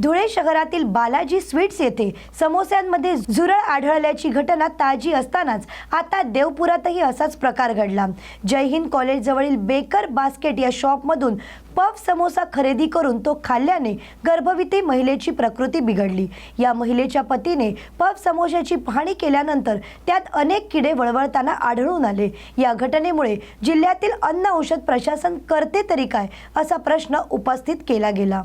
धुळे शहरातील बालाजी स्वीट्स येथे समोस्यांमध्ये झुरळ आढळल्याची घटना ताजी असतानाच आता देवपुरातही असाच प्रकार घडला. जय हिंद कॉलेजजवळील बेकर बास्केट या शॉपमधून पफ समोसा खरेदी करून तो खाल्ल्याने गर्भवती महिलेची प्रकृती बिघडली. या महिलेच्या पतीने पफ समोशाची पाहणी केल्यानंतर त्यात अनेक किडे वळवळताना आढळून आले. या घटनेमुळे जिल्ह्यातील अन्न औषध प्रशासन करते तरी काय असा प्रश्न उपस्थित केला गेला.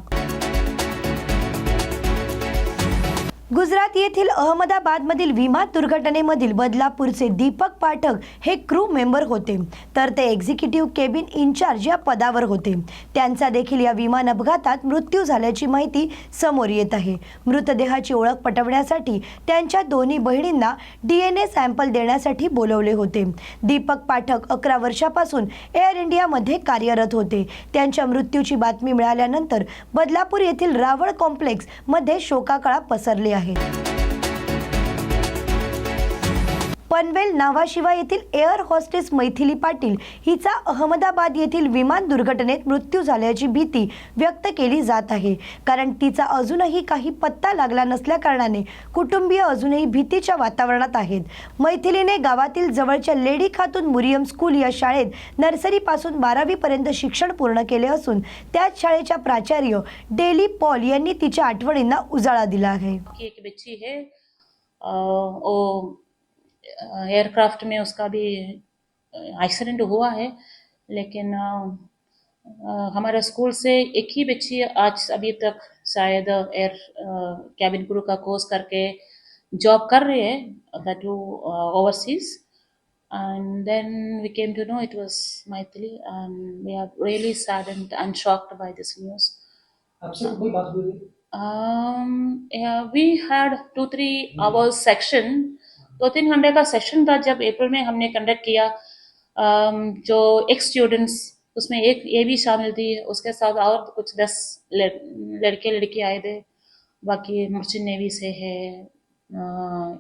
गुजरात येथील अहमदाबादमधील विमान दुर्घटनेमधील बदलापूरचे दीपक पाठक हे क्रू मेंबर होते. तर ते एक्झिक्युटिव्ह केबिन इन्चार्ज या पदावर होते. त्यांचा देखील या विमान अपघातात मृत्यू झाल्याची माहिती समोर येत आहे. मृतदेहाची ओळख पटवण्यासाठी त्यांच्या दोन्ही बहिणींना डी एन ए सॅम्पल देण्यासाठी बोलवले होते. दीपक पाठक अकरा वर्षापासून एअर इंडियामध्ये कार्यरत होते. त्यांच्या मृत्यूची बातमी मिळाल्यानंतर बदलापूर येथील रावळ कॉम्प्लेक्समध्ये शोकाकळा पसरली आहे पनवेल नावाशिवा येथील एअर हॉस्टेस मैथिली पाटील हिचा अहमदाबाद येथील विमान दुर्घटनेत मृत्यू झाल्याची भीती व्यक्त केली जात आहे. कारण तिचा अजूनही काही पत्ता लागला नसल्याकारणाने कुटुंबीय अजूनही भीतीच्या वातावरणात आहेत. मैथिलीने गावातील जवळच्या लेडी खातून मुरियम स्कूल या शाळेत नर्सरीपासून बारावीपर्यंत शिक्षण पूर्ण केले असून त्याच शाळेच्या प्राचार्य डेली पॉल यांनी तिच्या आठवणींना उजाळा दिला आहे. एक बच्ची है अ, ओ एयरक्राफ्ट में उसका भी एक्सीडेंट हुआ है लेकिन हमारे स्कूल से एक ही बच्ची आज अभी तक शायद एयर कैबिन क्रू का कोर्स करके जॉब कर रही है that to overseas and then we came to know it was Maithili and we are really saddened and shocked by this news. आपसे कोई बात हुई है? Um, yeah, we had two three hours section दो तीन घंटे का सेशन था जब अप्रैल में हमने कंडक्ट किया um, जो एक्स स्टूडेंट्स उसमें एक ये भी शामिल थी उसके साथ और कुछ दस लड़- लड़के आए थे बाकी मर्चेंट नेवी से है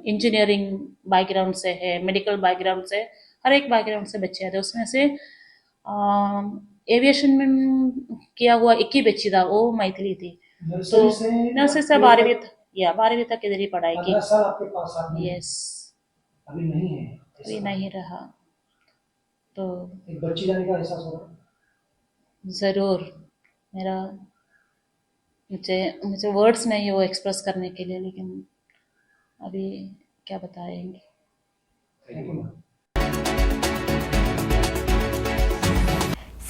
इंजीनियरिंग बैकग्राउंड से है मेडिकल बैकग्राउंड से हर एक बैकग्राउंड से बच्चे आए थे उसमें से एविएशन में किया हुआ एक ही बच्ची था वो मैथिली थी। तो नर्सरी से बारहवीं तक या बारहवीं तक इधर ही पढ़ाई की। यस अभी नहीं है अभी नहीं रहा। तो एक बच्ची जाने का एहसास हो रहा ज़रूर। मेरा मुझे मुझे वर्ड्स नहीं है वो एक्सप्रेस करने के लिए लेकिन अभी क्या बताएँगे?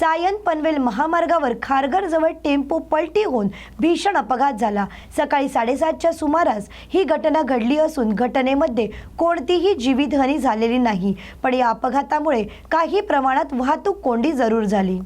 सायन पनवेल महामार्गावर खारघरजवळ टेम्पो पलटी होऊन भीषण अपघात झाला. सकाळी साडेसातच्या सुमारास ही घटना घडली असून घटनेमध्ये कोणतीही जीवितहानी झालेली नाही. पण या अपघातामुळे काही प्रमाणात वाहतूक कोंडी जरूर झाली.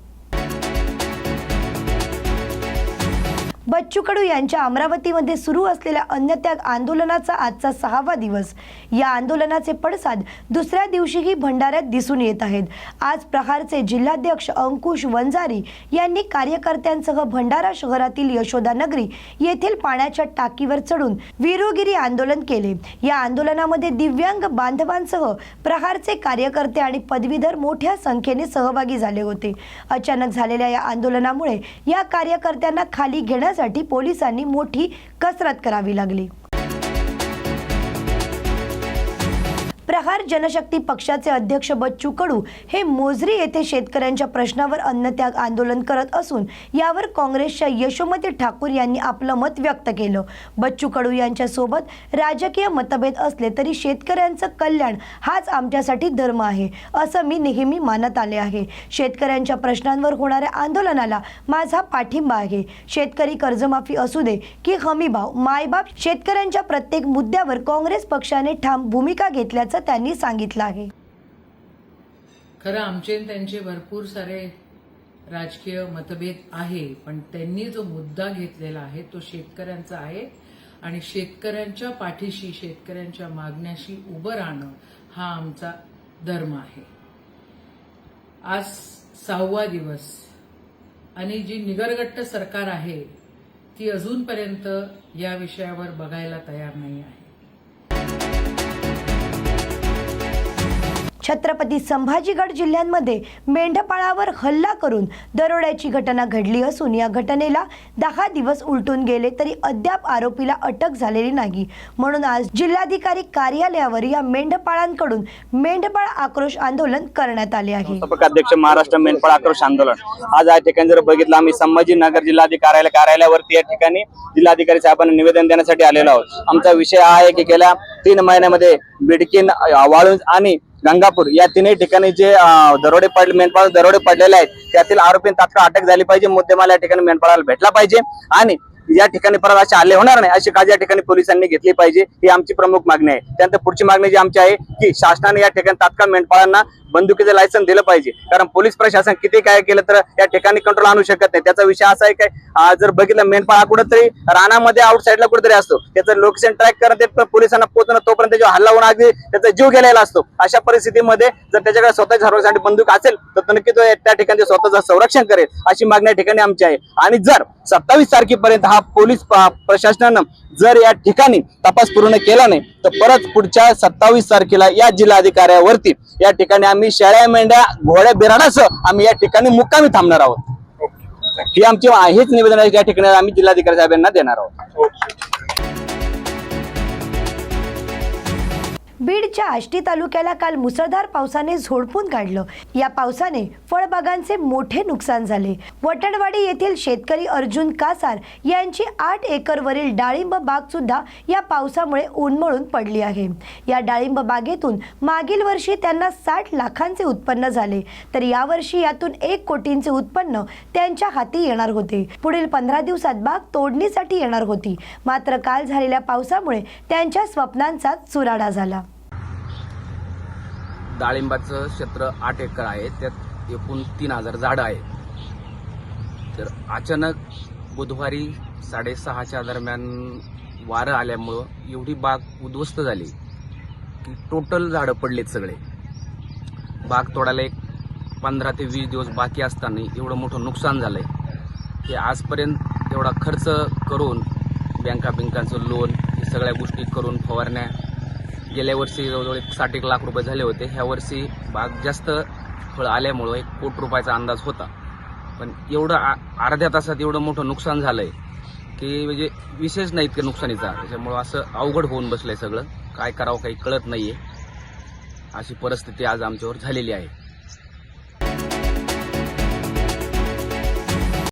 बच्चू कडू यांच्या अमरावतीमध्ये सुरू असलेल्या अन्नत्याग आंदोलनाचा आजचा सहावा दिवस. या आंदोलनाचे पडसाद दुसऱ्या दिवशीही भंडाऱ्यात दिसून येत आहेत. आज प्रहारचे जिल्हाध्यक्ष अंकुश वंजारी यांनी कार्यकर्त्यांसह भंडारा शहरातील यशोदा नगरी येथील पाण्याच्या टाकीवर चढून वीरोगिरी आंदोलन केले. या आंदोलनामध्ये दिव्यांग बांधवांसह प्रहारचे कार्यकर्ते आणि पदवीधर मोठ्या संख्येने सहभागी झाले होते. अचानक झालेल्या या आंदोलनामुळे या कार्यकर्त्यांना खाली घेण्यासाठी पोलिसांनी मोठी कसरत करावी लागली. प्रहार जनशक्ती पक्षाचे अध्यक्ष बच्चू कडू हे मोजरी येथे शेतकऱ्यांच्या प्रश्नावर अन्नत्याग आंदोलन करत असून यावर काँग्रेसच्या यशोमती ठाकूर यांनी आपलं मत व्यक्त केलं. बच्चू कडू यांच्यासोबत राजकीय मतभेद असले तरी शेतकऱ्यांचं कल्याण हाच आमच्यासाठी धर्म आहे असं मी नेहमी मानत आले आहे. शेतकऱ्यांच्या प्रश्नांवर होणाऱ्या आंदोलनाला माझा पाठिंबा आहे. शेतकरी कर्जमाफी असू दे की हमीभाव मायबाप शेतकऱ्यांच्या प्रत्येक मुद्द्यावर काँग्रेस पक्षाने ठाम भूमिका घेतल्याचं त्यांनी सांगितलं आहे. खरं आमचे त्यांचे भरपूर सारे राजकीय मतभेद आहे पण त्यांनी जो मुद्दा घेतलेला आहे तो शेतकऱ्यांचा आहे. आणि शेतकऱ्यांच्या पाठीशी शेतकऱ्यांच्या मागण्याशी उभं राहणं हा आमचा धर्म आहे. आज सहावा दिवस आणि जी निगरगट्ट सरकार आहे ती अजूनपर्यंत या विषयावर बघायला तयार नाही आहे. छत्रपती संभाजीगड जिल्ह्यांमध्ये मेंढपाळावर हल्ला करून दरोड्याची घटना घडली असून या घटनेला दहा दिवस उलटून गेले तरी अद्याप आरोपीला अटक झालेली नाही. म्हणून आज जिल्हाधिकारी कार्यालयावर या मेंढपाळांकडून मेंढपाळ आक्रोश आंदोलन करण्यात आले आहे. अध्यक्ष महाराष्ट्र मेंढपाळ आक्रोश आंदोलन. आज या ठिकाणी जर बघितलं आम्ही संभाजीनगर जिल्हाधिकारी कार्यालय कार्यालयावरती या ठिकाणी जिल्हाधिकारी साहेबांना निवेदन देण्यासाठी आलेलो आहोत. आमचा विषय हा आहे की गेल्या तीन महिन्यामध्ये बिडकीन अ, वाळूंज आणि गंगापूर या तिन्ही ठिकाणी जे दरोडे पडले मेंढपाळ दरोडे पडलेले आहेत त्यातील आरोपी तात्काळ अटक झाली पाहिजे. मुद्देमाल या ठिकाणी मेंढपाळाला भेटला पाहिजे. आणि या ठिकाणी परत असे आले होणार नाही. अशी काळजी या ठिकाणी पोलिसांनी घेतली पाहिजे ही आमची प्रमुख मागणी आहे. त्यानंतर पुढची मागणी जी आमची आहे की शासनाने या ठिकाणी तात्काळ मेंढपाळांना बंदुकीचं लायसन दिलं पाहिजे. कारण पोलीस प्रशासन किती काय केलं तर या ठिकाणी कंट्रोल आणू शकत नाही. त्याचा विषय असा आहे काय जर बघितलं मेंढपाळ हा कुठेतरी रानामध्ये आउटसाईडला कुठेतरी असतो. त्याचं लोकेशन ट्रॅक करणं ते पोलिसांना पोहोचणं तोपर्यंत जो हल्ला होऊन अगदी त्याचा जीव गेलेला असतो. अशा परिस्थितीमध्ये जर त्याच्याकडे स्वतःच्या सर्वांसाठी बंदूक असेल तर नक्की तो त्या ठिकाणी स्वतःचं संरक्षण करेल अशी मागणी या ठिकाणी आमची आहे. आणि जर सत्तावीस तारखेपर्यंत हा पोलीस प्रशासनानं जर या ठिकाणी तपास पूर्ण केला नाही तर परत पुढच्या सत्तावीस तारखेला या जिल्हाधिकाऱ्यावरती या ठिकाणी आम्ही शेळ्या मेंढ्या घोड्या बिराडासह आम्ही या ठिकाणी मुक्कामी थांबणार आहोत. ही आमची हेच निवेदन आहे या ठिकाणी आम्ही जिल्हाधिकारी साहेबांना देणार आहोत. बीडच्या आष्टी तालुक्याला काल मुसळधार पावसाने झोडपून काढलं. या पावसाने फळबागांचे मोठे नुकसान झाले. वटणवाडी येथील शेतकरी अर्जुन कासार यांची आठ एकरवरील डाळिंब बाग सुद्धा या पावसामुळे उन्मळून पडली आहे. या डाळिंब बागेतून मागील वर्षी त्यांना साठ लाखांचे उत्पन्न झाले. तर यावर्षी यातून एक कोटींचे उत्पन्न त्यांच्या हाती येणार होते. पुढील पंधरा दिवसात बाग तोडणीसाठी येणार होती. मात्र काल झालेल्या पावसामुळे त्यांच्या स्वप्नांचा चुराडा झाला. डाळिंबाचं क्षेत्र आठ एकर आहे त्यात एकूण तीन हजार झाडं आहेत. तर अचानक बुधवारी साडेसहाच्या दरम्यान वारं आल्यामुळं एवढी बाग उद्ध्वस्त झाली की टोटल झाडं पडलेत सगळे. बाग तोडायला एक पंधरा ते वीस दिवस बाकी असताना एवढं मोठं नुकसान झालंय. ते आजपर्यंत एवढा खर्च करून बँका बिंकांचं लोन हे सगळ्या गोष्टी करून फवारण्या गेल्या वर्षी जवळजवळ एक साठ एक लाख रुपये झाले होते. ह्या वर्षी बाग जास्त फळ आल्यामुळं एक कोट रुपयाचा अंदाज होता. पण एवढं आ- अर्ध्या तासात एवढं मोठं नुकसान झालंय की म्हणजे विशेष नाही इतकं नुकसानीचा. त्याच्यामुळं असं अवघड होऊन बसलंय सगळं. काय करावं काही कळत नाहीये. अशी परिस्थिती आज आमच्यावर झालेली आहे.